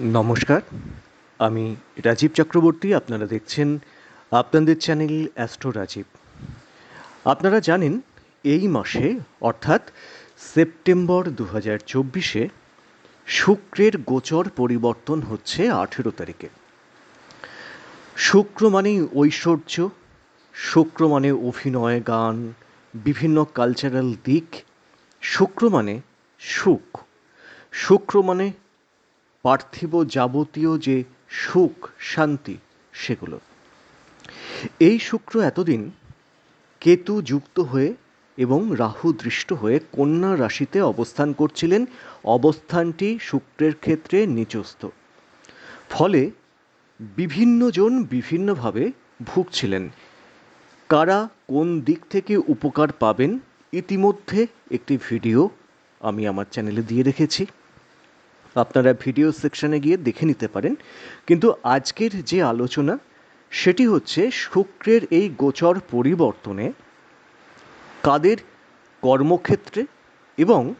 নমস্কার। আমি রাজীব চক্রবর্তী, আপনারা দেখছেন আপনাদের চ্যানেল অ্যাস্ট্রো রাজীব। আপনারা জানেন, এই মাসে, অর্থাৎ সেপ্টেম্বর দু হাজার চব্বিশে, শুক্রের গোচর পরিবর্তন হচ্ছে আঠেরো তারিখে। শুক্র মানেই ঐশ্বর্য, শুক্র মানে অভিনয়, গান, বিভিন্ন কালচারাল দিক, শুক্র মানে সুখ। শুক্র মানে পার্থিব যাবতীয় যে সুখ, শান্তি, সেগুলো। এই শুক্র এতদিন কেতু যুক্ত হয়ে এবং রাহু দৃষ্ট হয়ে কন্যা রাশিতে অবস্থান করছিলেন। অবস্থানটি শুক্রের ক্ষেত্রে নিচস্থ। ফলে বিভিন্নজন বিভিন্নভাবে ভুগছিলেন। কারা কোন দিক থেকে উপকার পাবেন, ইতিমধ্যে একটি ভিডিও আমি আমার চ্যানেলে দিয়ে রেখেছি। আপনারা ভিডিও সেকশনে গিয়ে দেখে নিতে পারেন। কিন্তু আজকের যে আলোচনা, সেটি হচ্ছে শুক্রের এই গোচর পরিবর্তনে কাদের কর্মক্ষেত্রে এবং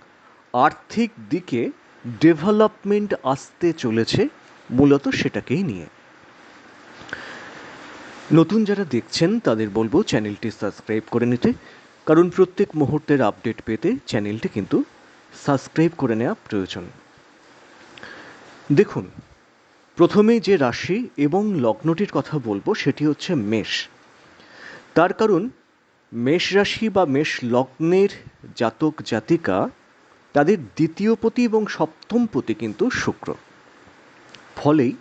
আর্থিক দিকে ডেভেলপমেন্ট আসতে চলেছে, মূলত সেটাকেই নিয়ে। নতুন যারা দেখছেন, তাদের বলব চ্যানেলটি সাবস্ক্রাইব করে নিতে, কারণ প্রত্যেক মুহূর্তের আপডেট পেতে চ্যানেলটি কিন্তু সাবস্ক্রাইব করে নেওয়া প্রয়োজন। দেখুন প্রথমেই যে রাশি এবং লগ্নটির কথা বলব, সেটি হচ্ছে মেষ। তার কারণ, মেষ রাশি বা মেষ লগ্নের জাতক, জাতিকা, তাদের দ্বিতীয় পতি এবং সপ্তম পতি কিন্তু শুক্র। ফলেই,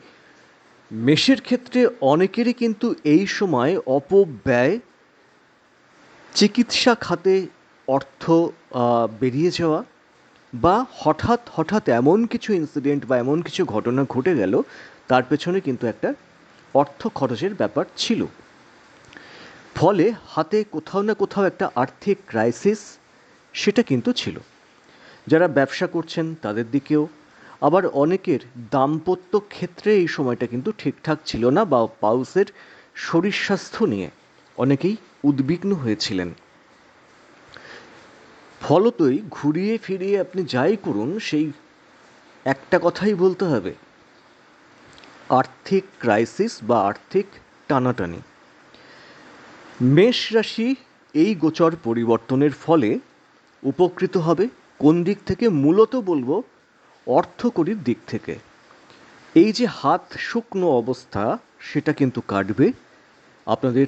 মেষের ক্ষেত্রে অনেকেরই কিন্তু এই সময় অপব্যয়, চিকিৎসা খাতে অর্থ বেরিয়ে যাওয়া বা হঠাৎ হঠাৎ এমন কিছু ইনসিডেন্ট বা এমন কিছু ঘটনা ঘটে গেল, তার পেছনে কিন্তু একটা অর্থ খরচের ব্যাপার ছিল। ফলে হাতে কোথাও না কোথাও একটা আর্থিক ক্রাইসিস সেটা কিন্তু ছিল। যারা ব্যবসা করছেন তাদের দিকেও, আবার অনেকের দাম্পত্য ক্ষেত্রে এই সময়টা কিন্তু ঠিকঠাক ছিল না বা পাউসের শরীর স্বাস্থ্য নিয়ে অনেকেই উদ্বিগ্ন হয়েছিলেন। ফলতই ঘুরিয়ে ফিরিয়ে আপনি যাই করুন, সেই একটা কথাই বলতে হবে। আর্থিক ক্রাইসিস বা আর্থিক টানাটানি। মেষ রাশি এই গোচর পরিবর্তনের ফলে উপকৃত হবে। কোন দিক থেকে? মূলত বলব অর্থকরীর দিক থেকে। এই যে হাত শুকনো অবস্থা, সেটা কিন্তু কাটবে। আপনাদের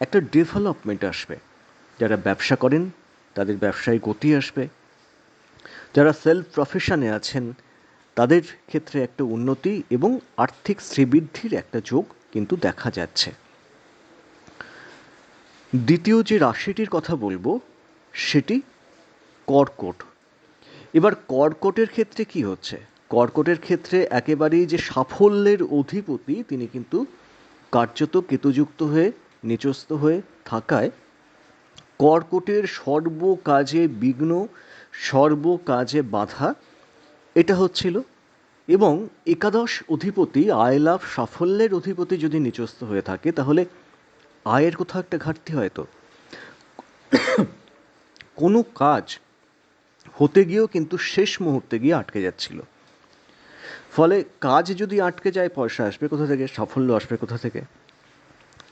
একটা ডেভেলপমেন্ট আসবে। যারা ব্যবসা করেন তাদের ব্যবসায় গতি আসবে। যারা সেলফ প্রফেশনে আছেন, তাদের ক্ষেত্রে একটা উন্নতি এবং আর্থিক শ্রীবৃদ্ধির একটা যোগ কিন্তু দেখা যাচ্ছে। দ্বিতীয় যে রাশিটির কথা বলব, সেটি কর্কট। এবার কর্কটের ক্ষেত্রে কি হচ্ছে? কর্কটের ক্ষেত্রে একেবারেই যে সাফল্যের অধিপতি, তিনি কিন্তু কার্যত কেতুযুক্ত হয়ে, নিচস্থ হয়ে থাকায় কর্কটের সর্বকাজে বিঘ্ন, সর্বকাজে বাধা, এটা হচ্ছিল। এবং একাদশ অধিপতি আয় লাভ সাফল্যের অধিপতি যদি নিচস্থ হয়ে থাকে, তাহলে আয়ের কোথাও একটা ঘাটতি হয়তো কোনো কাজ হতে গিয়েও কিন্তু শেষ মুহূর্তে গিয়ে আটকে যাচ্ছিল। ফলে কাজ যদি আটকে যায়, পয়সা আসবে কোথা থেকে, সাফল্য আসবে কোথা থেকে?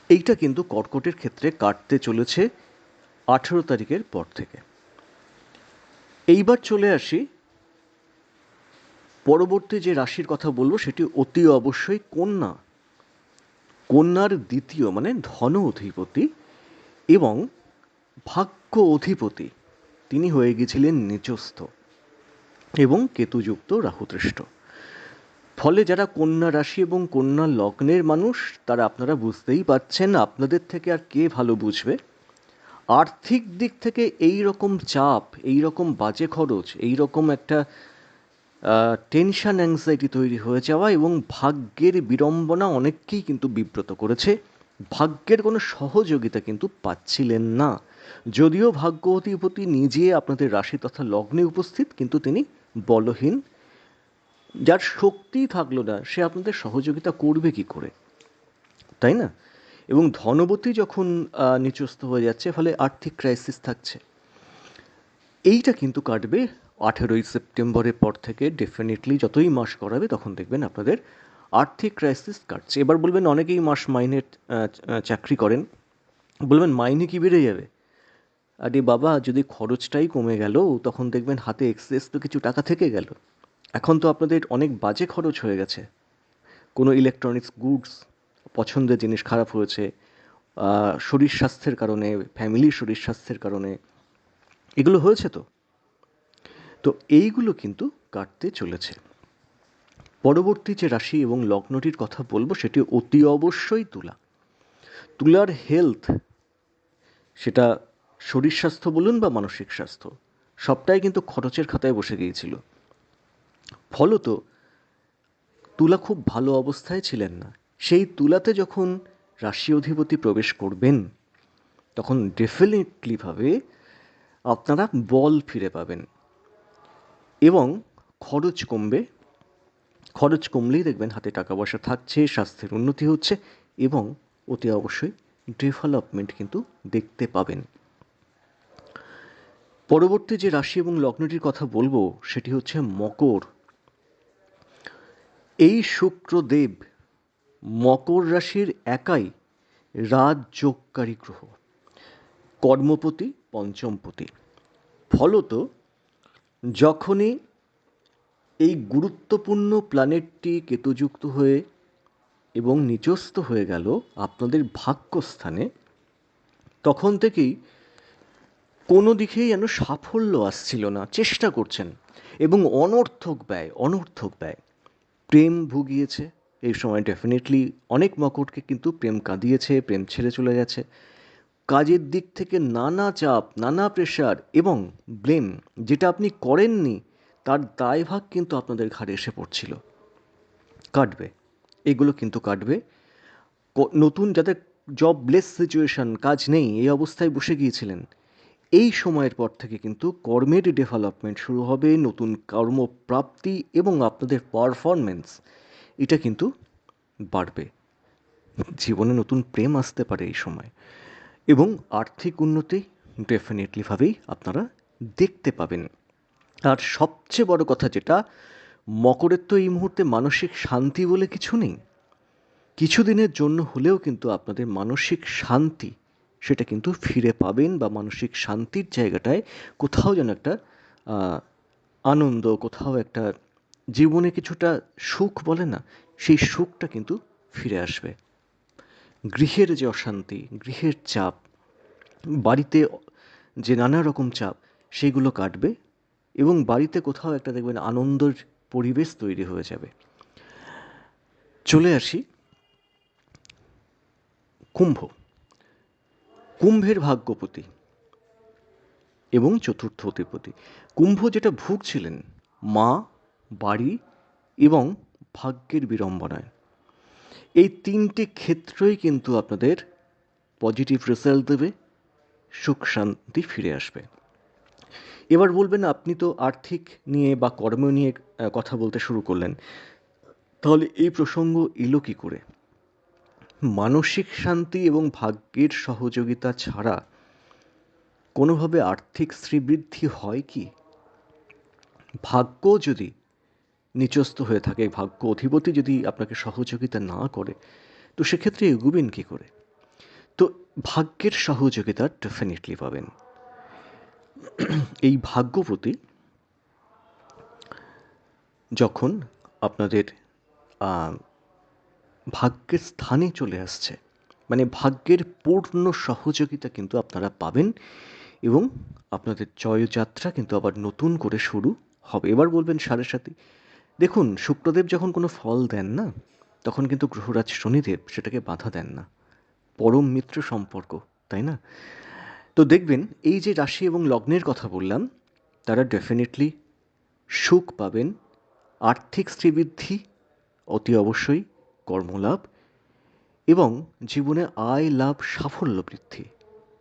এইটা কিন্তু কর্কটের ক্ষেত্রে কাটতে চলেছে। আঠেরো তারিখের পর থেকে। এইবার চলে আসি, পরবর্তী যে রাশির কথা বলব সেটি অতি অবশ্যই কন্যা। কন্যার দ্বিতীয় মানে ধন অধিপতি এবং ভাগ্য অধিপতি। তিনি হয়ে গেছিলেন নিচস্থ এবং কেতুযুক্ত রাহুদৃষ্ট। ফলে যারা কন্যা রাশি এবং কন্যা লগ্নের মানুষ, তারা আপনারা বুঝতেই পারছেন আপনাদের থেকে আর কে ভালো বুঝবে। আর্থিক দিক থেকে এই রকম চাপ এই রকম বাজে খরচ এই রকম একটা টেনশন অ্যাংজাইটি তৈরি হয়ে যাওয়া এবং ভাগ্যের বিড়ম্বনা অনেককেই কিন্তু বিব্রত করেছে। ভাগ্যের কোনো সহযোগিতা কিন্তু পাচ্ছিলেন না। যদিও ভাগ্য অধিপতি নিজে আপনাদের রাশি তথা লগ্নে উপস্থিত, কিন্তু তিনি বলহীন। যার শক্তি থাকল না, সে আপনাদের সহযোগিতা করবে কি করে? তাই না? এবং ধনবতী যখন নিচস্থ হয়ে যাচ্ছে, ফলে আর্থিক ক্রাইসিস থাকছে। এইটা কিন্তু কাটবে আঠেরোই সেপ্টেম্বরের পর থেকে ডেফিনেটলি যতই মাস করাবে তখন দেখবেন আপনাদের আর্থিক ক্রাইসিস কাটছে। এবার বলবেন অনেকেই মাস মাইনের চাকরি করেন। বলবেন মাইনে কি বেড়ে যাবে? আরে বাবা, যদি খরচটাই কমে গেল, তখন দেখবেন হাতে এক্সেস তো কিছু টাকা থেকে গেল। এখন তো আপনাদের অনেক বাজে খরচ হয়ে গেছে। কোনো ইলেকট্রনিক্স গুডস পছন্দের জিনিস খারাপ হয়েছে শরীর স্বাস্থ্যের কারণে ফ্যামিলির শরীর স্বাস্থ্যের কারণে, এগুলো হয়েছে তো? তো এইগুলো কিন্তু কাটতে চলেছে। পরবর্তী যে রাশি এবং লগ্নটির কথা বলব, সেটি অতি অবশ্যই তুলা। তুলার হেলথ সেটা শরীর স্বাস্থ্য বলুন বা মানসিক স্বাস্থ্য, সবটাই কিন্তু খরচের খাতায় বসে গিয়েছিল। ফলত, তুলা খুব ভালো অবস্থায় ছিলেন না। সেই তুলাতে যখন রাশি অধিপতি প্রবেশ করবেন, তখন ডেফিনেটলিভাবে আপনারা বল ফিরে পাবেন এবং খরচ কমবে। খরচ কমলেই দেখবেন হাতে টাকা পয়সা থাকছে, স্বাস্থ্যের উন্নতি হচ্ছে এবং অতি অবশ্যই ডেভেলপমেন্ট কিন্তু দেখতে পাবেন। পরবর্তী যে রাশি এবং লগ্নটির কথা বলব, সেটি হচ্ছে মকর। এই শুক্রদেব মকর রাশির একাই রাজযোগকারী গ্রহ। কর্মপতি পঞ্চমপতি ফলত যখনই এই গুরুত্বপূর্ণ প্ল্যানেটটি কেতুযুক্ত হয়ে এবং নিচস্থ হয়ে গেল আপনাদের ভাগ্যস্থানে, তখন থেকেই কোনো দিকেই যেন সাফল্য আসছিল না, চেষ্টা করছেন এবং অনর্থক ব্যয় অনর্থক ব্যয়। প্রেম ভুগিয়েছে এই সময় ডেফিনেটলি অনেক মকরকে কিন্তু প্রেম কাঁদিয়েছে, প্রেম ছেড়ে চলে গেছে। কাজের দিক থেকে নানা চাপ, নানা প্রেশার এবং ব্লেম যেটা আপনি করেননি, তার দায়ভাগ কিন্তু আপনাদের ঘাড়ে এসে পড়ছিল। কাটবে। এগুলো কিন্তু কাটবে। নতুন যাদের জব লেস সিচুয়েশন কাজ নেই, এই অবস্থায় বসে গিয়েছিলেন, এই সময়ের পর থেকে কিন্তু কর্মের ডেভেলপমেন্ট শুরু হবে, নতুন কর্মপ্রাপ্তি এবং আপনাদের পারফরমেন্স এটা কিন্তু বাড়বে। জীবনে নতুন প্রেম আসতে পারে এই সময়। এবং আর্থিক উন্নতি ডেফিনেটলিভাবেই আপনারা দেখতে পাবেন। আর সবচেয়ে বড় কথা যেটা, মকরের তো এই মুহূর্তে মানসিক শান্তি বলে কিছু নেই। কিছুদিনের জন্য হলেও কিন্তু আপনাদের মানসিক শান্তি, সেটা কিন্তু ফিরে পাবেন বা মানসিক শান্তির জায়গাটায় কোথাও যেন একটা আনন্দ, কোথাও একটা জীবনে কিছুটা সুখ বলে না, সেই সুখটা কিন্তু ফিরে আসবে। গৃহের যে অশান্তি, গৃহের চাপ, বাড়িতে যে নানা রকম চাপ, সেগুলো কাটবে এবং বাড়িতে কোথাও একটা দেখবেন আনন্দের পরিবেশ তৈরি হয়ে যাবে। চলে আসি কুম্ভ। কুম্ভের ভাগ্যপতি এবং চতুর্থ অধিপতি। কুম্ভ যেটা ভুগছিলেন, মা বাড়ি এবং ভাগ্যের বিড়ম্বনায়। এই তিনটে ক্ষেত্রই কিন্তু আপনাদের পজিটিভ রেজাল্ট দেবে, সুখ শান্তি ফিরে আসবে। এবার বলবেন, আপনি তো আর্থিক নিয়ে বা কর্ম নিয়ে কথা বলতে শুরু করলেন। তাহলে এই প্রসঙ্গ এলো কী করে? মানসিক শান্তি এবং ভাগ্যের সহযোগিতা ছাড়া কোনোভাবে আর্থিক শ্রীবৃদ্ধি হয় কি? ভাগ্য যদি নিচস্থ হয়ে থাকে ভাগ্য অধিপতি যদি আপনাকে সহযোগিতা না করে, তো সেক্ষেত্রে এগুবেন কী করে? তো ভাগ্যের সহযোগিতা ডেফিনেটলি পাবেন। এই ভাগ্যপতি যখন আপনাদের ভাগ্যের স্থানে চলে আসছে মানে ভাগ্যের পূর্ণ সহযোগিতা কিন্তু আপনারা পাবেন এবং আপনাদের জয়যাত্রা কিন্তু আবার নতুন করে শুরু হবে। এবার বলবেন সাড়ে সাথে দেখুন, শুক্রদেব যখন কোনো ফল দেন না, তখন কিন্তু গ্রহরাজ শনিদেব সেটাকে বাধা দেন না। পরম মিত্র সম্পর্ক, তাই না? তো দেখবেন, এই যে রাশি এবং লগ্নের কথা বললাম, তারা ডেফিনেটলি সুখ পাবেন, আর্থিক শ্রীবৃদ্ধি অতি অবশ্যই কর্মলাভ এবং জীবনে আয়, লাভ, সাফল্য বৃদ্ধি।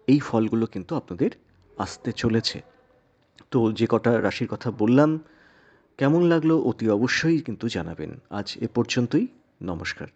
এই ফলগুলো কিন্তু আপনাদের আসতে চলেছে। তো যে কটা রাশির কথা বললাম কেমন লাগল অতি অবশ্যই কিন্তু জানাবেন। আজ এ পর্যন্তই নমস্কার।